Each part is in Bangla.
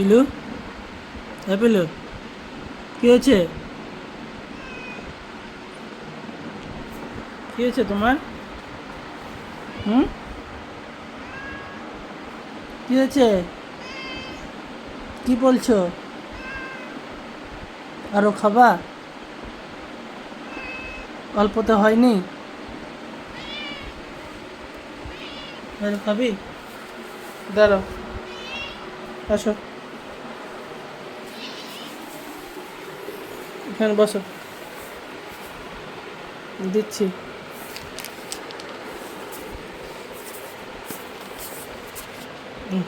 পিলু? হ্যাঁ পিলু, কি হয়েছে? কি হয়েছে তোমার? হুম? কি হয়েছে? কি বলছো? আরও খাবা অল্পতে হয়নি? খাবি? দাঁড়াও, আসো। এখানে বসো। দিচ্ছি।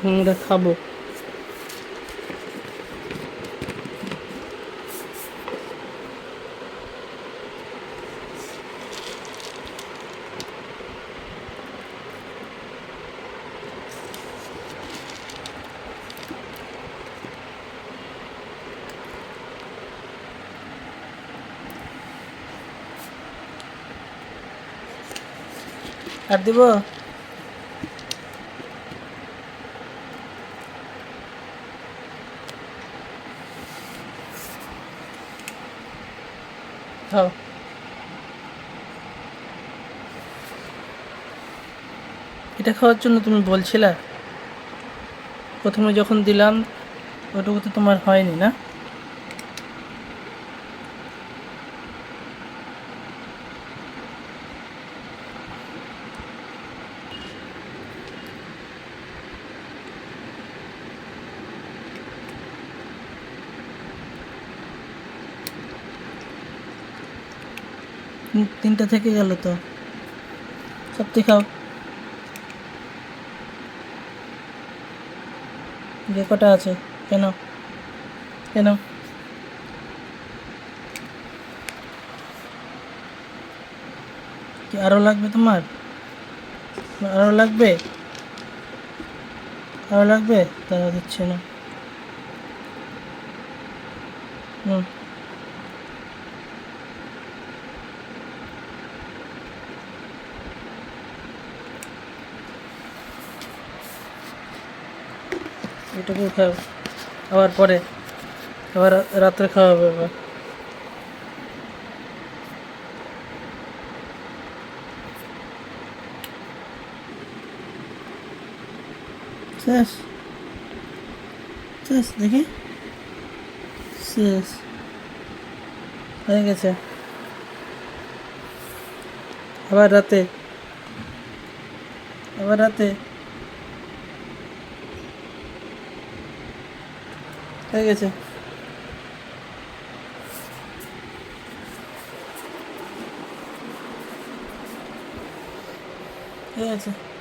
হুম এটা খাব। আর দিব। খাও এটা খাওয়ার জন্য তুমি বলছিলে? প্রথমে যখন দিলাম, ওটুকু তো তোমার হয়নি না? তিনটা থেকে গেল তো। সত্যি খাও যে কটা আছে, কেন? কেন? কি আরও লাগবে তোমার? আরও লাগবে? আরও লাগবে? তারা দিচ্ছে না। হুম। এটুকু খাও। আবার পরে, আবার রাত্রে খাওয়া হবে আবার। শেষ। শেষ, দেখি। শেষ। হয়ে গেছে। আবার রাতে। আবার রাতে। হয়ে গেছে হয়ে গেছে